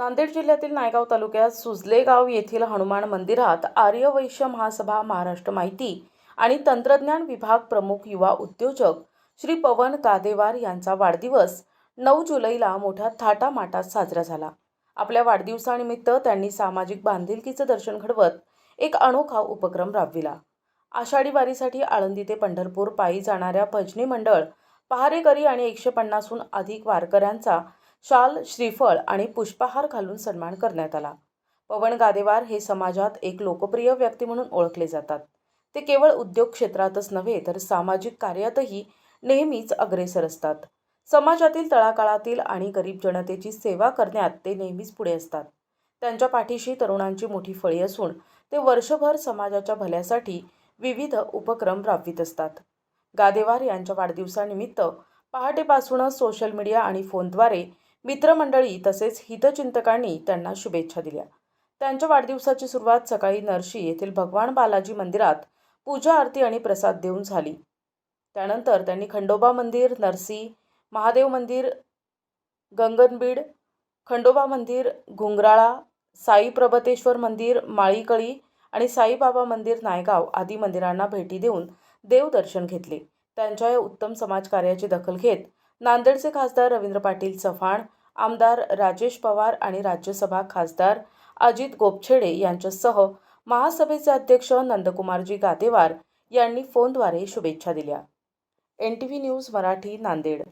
नांदेड जिल्ह्यातील नायगाव तालुक्यात सुजलेगाव येथील हनुमान मंदिरात आर्यवैश्य महासभा महाराष्ट्र माहिती आणि तंत्रज्ञान विभाग प्रमुख युवा उद्योजक श्री पवन कादेवार यांचा वाढदिवस नऊ जुलैला मोठ्या थाटामाटात साजरा झाला. आपल्या वाढदिवसानिमित्त त्यांनी सामाजिक बांधिलकीचं दर्शन घडवत एक अनोखा उपक्रम राबविला. आषाढी वारीसाठी आळंदी ते पंढरपूर पायी जाणाऱ्या भजनी मंडळ पहारेकरी आणि एकशे पन्नासहून अधिक वारकऱ्यांचा शाल श्रीफळ आणि पुष्पहार घालून सन्मान करण्यात आला. पवन गादेवार हे समाजात एक लोकप्रिय व्यक्ती म्हणून ओळखले जातात. ते केवळ उद्योग क्षेत्रातच नव्हे तर सामाजिक कार्यातही नेहमीच अग्रेसर असतात. समाजातील तळाकाळातील आणि गरीब जनतेची सेवा करण्यात ते नेहमीच पुढे असतात. त्यांच्या पाठीशी तरुणांची मोठी फळी असून ते वर्षभर समाजाच्या भल्यासाठी विविध उपक्रम राबवित असतात. गादेवार यांच्या वाढदिवसानिमित्त पहाटेपासूनच सोशल मीडिया आणि फोनद्वारे मित्रमंडळी तसेच हितचिंतकांनी त्यांना शुभेच्छा दिल्या. त्यांच्या वाढदिवसाची सुरुवात सकाळी नरशी येथील भगवान बालाजी मंदिरात पूजा आरती आणि प्रसाद देऊन झाली. त्यानंतर त्यांनी खंडोबा मंदिर नरसी महादेव मंदिर गंगनबीड खंडोबा मंदिर घुंगराळा साई प्रभतेश्वर मंदिर माळीकळी आणि साईबाबा मंदिर नायगाव आदी मंदिरांना भेटी देऊन देवदर्शन घेतले. त्यांच्या या उत्तम समाजकार्याची दखल घेत नांदेडचे खासदार रवींद्र पाटील चव्हाण आमदार राजेश पवार आणि राज्यसभा खासदार अजित गोपछेडे यांच्यासह महासभेचे अध्यक्ष नंदकुमारजी गादेवार यांनी फोनद्वारे शुभेच्छा दिल्या. N T V news Marathi Nanded.